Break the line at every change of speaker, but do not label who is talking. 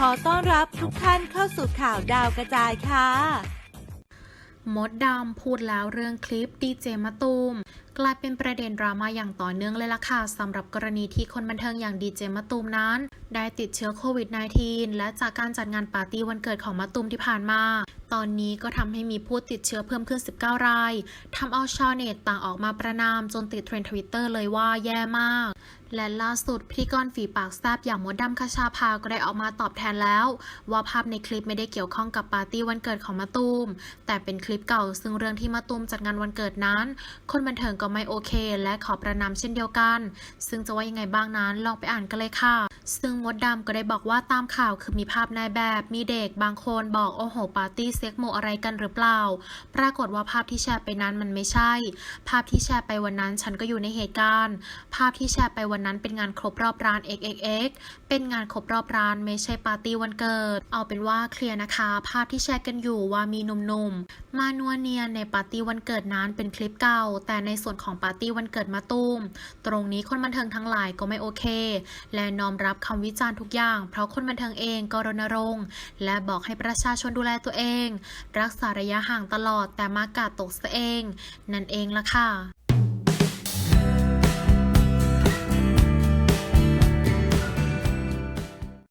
ขอต้อนรับทุกท่านเข้าสู่ข่าวดาวกระจายค่ะ
มดดำพูดแล้วเรื่องคลิปดีเจมะตูมกลายเป็นประเด็นดราม่าอย่างต่อเนื่องเลยล่ะค่ะสำหรับกรณีที่คนบันเทิงอย่างดีเจมะตูมนั้น ได้ติดเชื้อโควิด -19 และจากการจัดงานปาร์ตี้วันเกิดของมะตูมที่ผ่านมาตอนนี้ก็ทำให้มีผู้ติดเชื้อเพิ่มขึ้น 19 ราย ทำเอาชาวเน็ตต่างออกมาประนามจนติดเทรนด์ทวิตเตอร์เลยว่าแย่มาก และล่าสุดพธี่กรฝีปากแซบอย่างมดดำคชาภาก็ได้ออกมาตอบแทนแล้ว ว่าภาพในคลิปไม่ได้เกี่ยวข้องกับปาร์ตี้วันเกิดของมะตูม แต่เป็นคลิปเก่าซึ่งเรื่องที่มะตูมจัดงานวันเกิดนั้น คนบันเทิงก็ไม่โอเค และขอประนามเช่นเดียวกัน ซึ่งจะว่ายังไงบ้างนั้นลองไปอ่านกันเลยค่ะ ซึ่งมดดำก็ได้บอกว่าตามข่าวคือมีภาพนายแบบมีเด็กบางคนบอกโอ้โหปาร์ตี้เซ็กโมอะไรกันหรือเปล่า ปรากฏว่าภาพที่แชร์ไปนั้นมันไม่ใช่ ภาพที่แชร์ไปวันนั้นฉันก็อยู่ในเหตุการณ์ ภาพที่แชร์ไปวันนั้นเป็นงานครบรอบร้าน XXX เป็นงานครบรอบร้านไม่ใช่ปาร์ตี้วันเกิด เอาเป็นว่าเคลียร์นะคะ ภาพที่แชร์กันอยู่ว่ามีหนุ่มๆ มานัวเนียนในปาร์ตี้วันเกิดนั้นเป็นคลิปเก่า แต่ในส่วนของปาร์ตี้วันเกิดมาตุ้ม ตรงนี้คนบันเทิงทั้งหลายก็ไม่โอเค และน้อมรับคำวิจารณ์ทุกอย่าง เพราะคนบันเทิงเองก็รณรงค์และบอกให้ประชาชนดูแลตัวเองรักษาระยะห่างตลอดแต่มากาดตกซะเอง นั่นเองละค่ะ